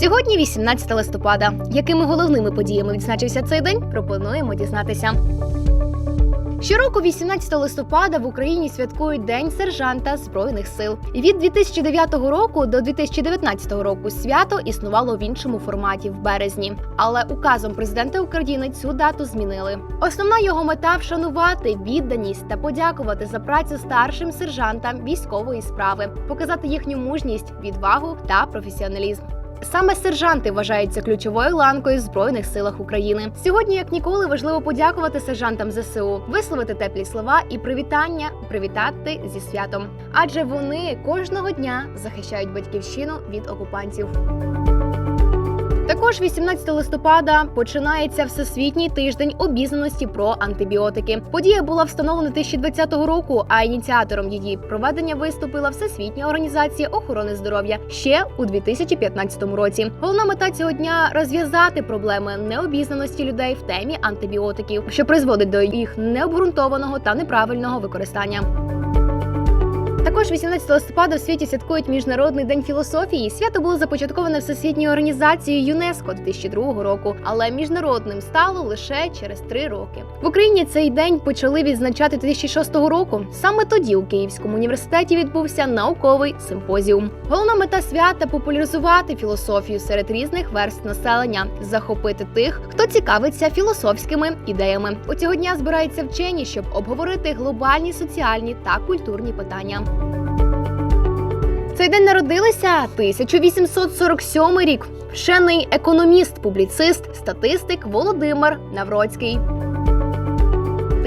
Сьогодні 18 листопада. Якими головними подіями відзначився цей день? Пропонуємо дізнатися. Щороку, 18 листопада, в Україні святкують День сержанта Збройних сил. Від 2009 року до 2019 року свято існувало в іншому форматі в березні. Але указом президента України цю дату змінили. Основна його мета вшанувати відданість та подякувати за працю старшим сержантам військової справи, показати їхню мужність, відвагу та професіоналізм. Саме сержанти вважаються ключовою ланкою в збройних силах України. Сьогодні, як ніколи, важливо подякувати сержантам ЗСУ, висловити теплі слова і привітання, привітати зі святом. Адже вони кожного дня захищають батьківщину від окупантів. Також 18 листопада починається всесвітній тиждень обізнаності про антибіотики. Подія була встановлена 2020 року, а ініціатором її проведення виступила Всесвітня організація охорони здоров'я ще у 2015 році. Головна мета цього дня розв'язати проблеми необізнаності людей в темі антибіотиків, що призводить до їх необґрунтованого та неправильного використання. Також 18 листопада в світі святкують Міжнародний день філософії. Свято було започатковане Всесвітньою організацією ЮНЕСКО 2002 року, але міжнародним стало лише через три роки. В Україні цей день почали відзначати 2006 року. Саме тоді у Київському університеті відбувся науковий симпозіум. Головна мета свята популяризувати філософію серед різних верств населення, захопити тих, хто цікавиться філософськими ідеями. У цього дня збираються вчені, щоб обговорити глобальні соціальні та культурні питання. Цей день народилися 1847 рік. Вчений економіст, публіцист, статистик Володимир Навроцький.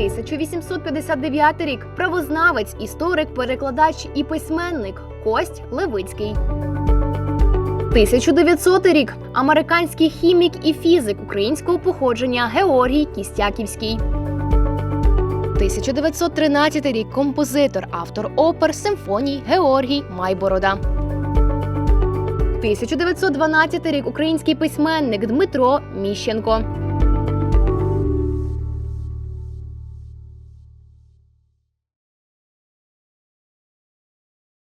1859 рік. Правознавець, історик, перекладач і письменник Кость Левицький. 1900 рік. Американський хімік і фізик українського походження Георгій Кістяківський. 1913 рік композитор, автор опер, симфоній Георгій Майборода. 1912 рік український письменник Дмитро Міщенко.